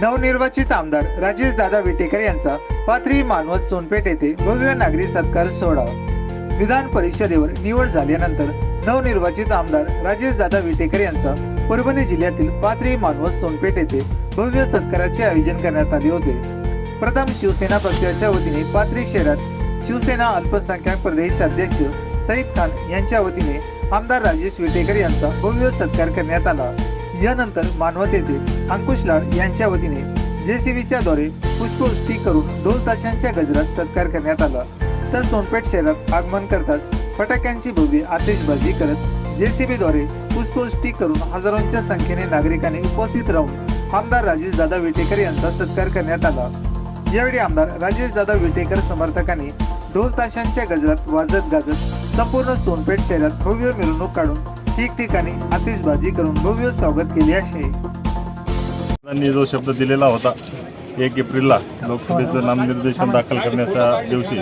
नवनिर्वाचित आमदार राजेश दादा विटेकर यांचा पाथरी मानवत सोनपेठ येथे भव्य नागरी सत्कार सोहळा. विधान परिषदेवर निवड झाल्यानंतर नवनिर्वाचित आमदार राजेश दादा विटेकर यांचा परभणी जिल्ह्यातील पाथरी मानवत सोनपेठ येथे भव्य सत्काराचे आयोजन करण्यात आले होते. प्रथम शिवसेना पक्षाच्या वतीने पाथरी शहरात शिवसेना अल्पसंख्याक प्रदेश अध्यक्ष सईद खान यांच्या वतीने आमदार राजेश विटेकर यांचा भव्य सत्कार करण्यात आला. यानंतर मानवत येथे अंकुश लाड यांच्या वतीने जेसीबीच्या द्वारे पुष्पवृष्टी करून ढोल ताशांच्या गजरात सत्कार करण्यात आला. तर सोनपेठ शहरात आगमन करताच फटाक्यांची भव्य आतिषबाजी करत जेसीबी द्वारे पुष्पवृष्टी करून हजारोंच्या संख्येने नागरिकांनी उपस्थित राहून आमदार राजेश दादा विटेकर यांचा सत्कार करण्यात आला. यावेळी आमदार राजेश दादा विटेकर समर्थकांनी ढोल ताशांच्या गजरात वाजत गाजत संपूर्ण सोनपेठ शहरात भव्य मिरवणूक काढून ठिकठिकाणी आतिषबाजी करून भव्य स्वागत केले आहे त्यांनी जो शब्द दिलेला होता एक एप्रिलला लोकसभेचं नामनिर्देशन दाखल करण्याच्या दिवशी.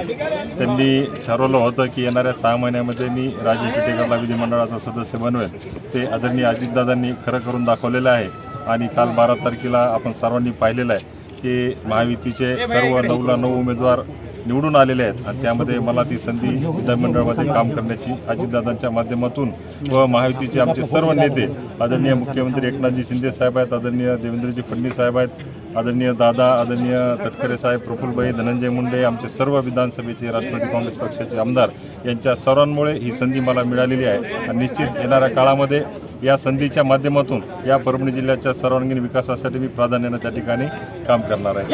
त्यांनी ठरवलं होतं की येणाऱ्या सहा महिन्यामध्ये मी राजेश विटेकरला विधिमंडळाचा सदस्य बनवेल. ते आदरणीय अजितदादांनी खरं करून दाखवलेलं आहे आणि काल बारा तारखेला आपण सर्वांनी पाहिलेलं आहे. की महायुतीचे सर्व नऊला नऊ उमेदवार निवडून आलेले आहेत. आणि त्यामध्ये मला ती संधी विधानमंडळामध्ये काम करण्याची अजितदादांच्या माध्यमातून व महायुतीचे आमचे सर्व नेते आदरणीय मुख्यमंत्री एकनाथजी शिंदे साहेब आहेत आदरणीय देवेंद्रजी फडणवीस साहेब आहेत आदरणीय दादा आदरणीय तटकरे साहेब प्रफुल्लभाई धनंजय मुंडे आमचे सर्व विधानसभेचे राष्ट्रवादी काँग्रेस पक्षाचे आमदार यांच्या सर्वांमुळे ही संधी मला मिळालेली आहे. आणि निश्चित येणाऱ्या काळामध्ये या संधीच्या माध्यमातून या परभणी जिल्ह्याच्या सर्वांगीण विकासासाठी मी प्राधान्यानं त्या ठिकाणी काम करणार आहे.